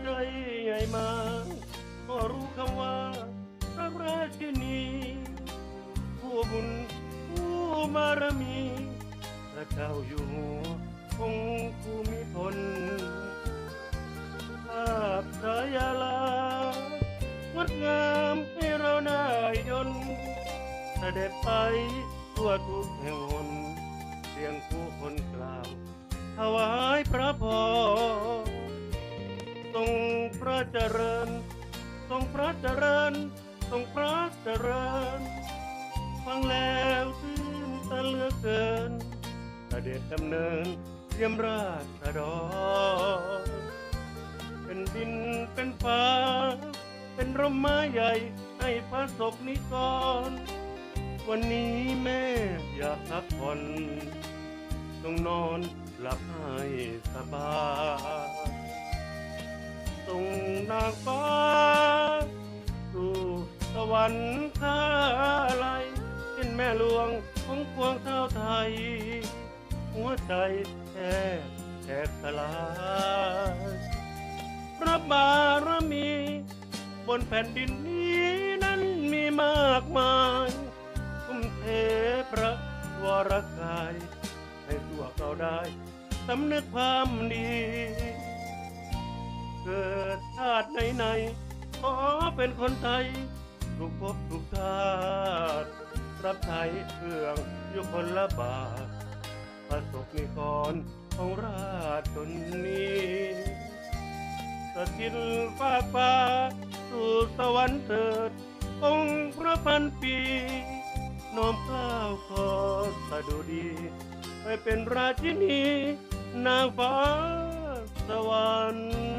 ใครใหญ่มา ก็รู้คำว่าพระราชินีผู้บุญผู้มารมีพระเจ้าอยู่หัวองค์ภูมิพลภาพระยาลางดงามให้เราได้ยนเสด็จไปทั่วทุกแห่งหนเสียงผู้คนกล่าวถวายพระพร ทรงพระเจริญ ทรงพระเจริญ ทรงพระเจริญ ฟังแล้วตื่นตะเลือเกินเสด็จดำเนินเยี่ยมราชดรเป็นดินเป็นฟ้า เป็นร่มไม้ใหญ่ให้พระศกนิกร วันนี้แม่อยากพักผ่อนต้องนอนหลับให้สบาย ส่งนางฟ้าสู่สวรรค์คาไลยเป็นแม่หลวงของพวงชาวไทย หัวใจแทบแตกสลายพระบารมี บนแผ่นดินนี้นั้นมีมากมายทุ่มเทพระวรกาย ให้พวเราได้สำนึกความดี ไหนขอเป็นคนไทยทุกภพทุกชาติรับใช้เครื่องยุคนละบาทประสบนิกรของราชชนนี้สถิตฝาฟ้าสู่สวรรค์เถิด องค์พระพันปีน้อมกล้าวขอสะดุดีไปเป็นราชินี นางฟ้าสวรรค์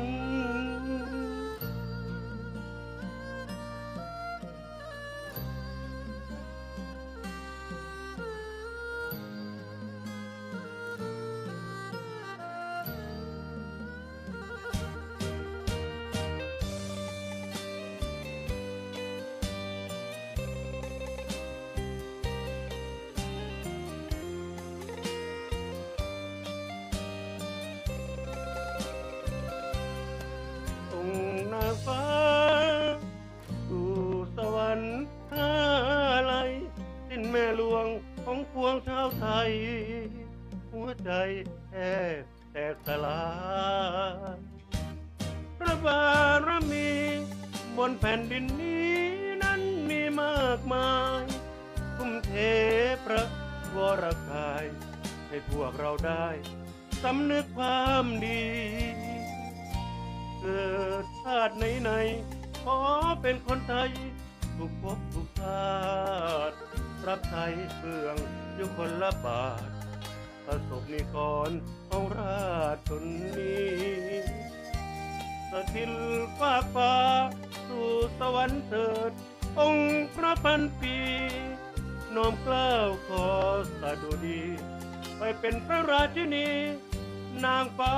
แทบแตกสลายพระบารมี บนแผ่นดินนี้นั้นมีมากมายทุ่มเทพระวรกาย ให้พวกเราได้สำนึกความดี เกิดชาติไหนๆขอเป็นคนไทยทุกภพทุกชาติรับใช้เฟืองอยู่คนละบาท ประสบนิกรของราชชนนี้สถิตฟากฟ้าสู่สวรรค์เถิด องค์พระพันปีน้อมเกล้าวขอสะดุดี ไปเป็นพระราชินี นางฟ้า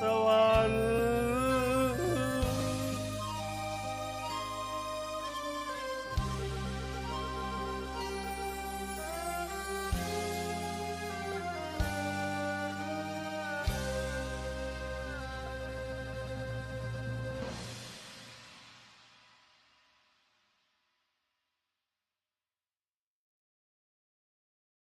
สวรรค์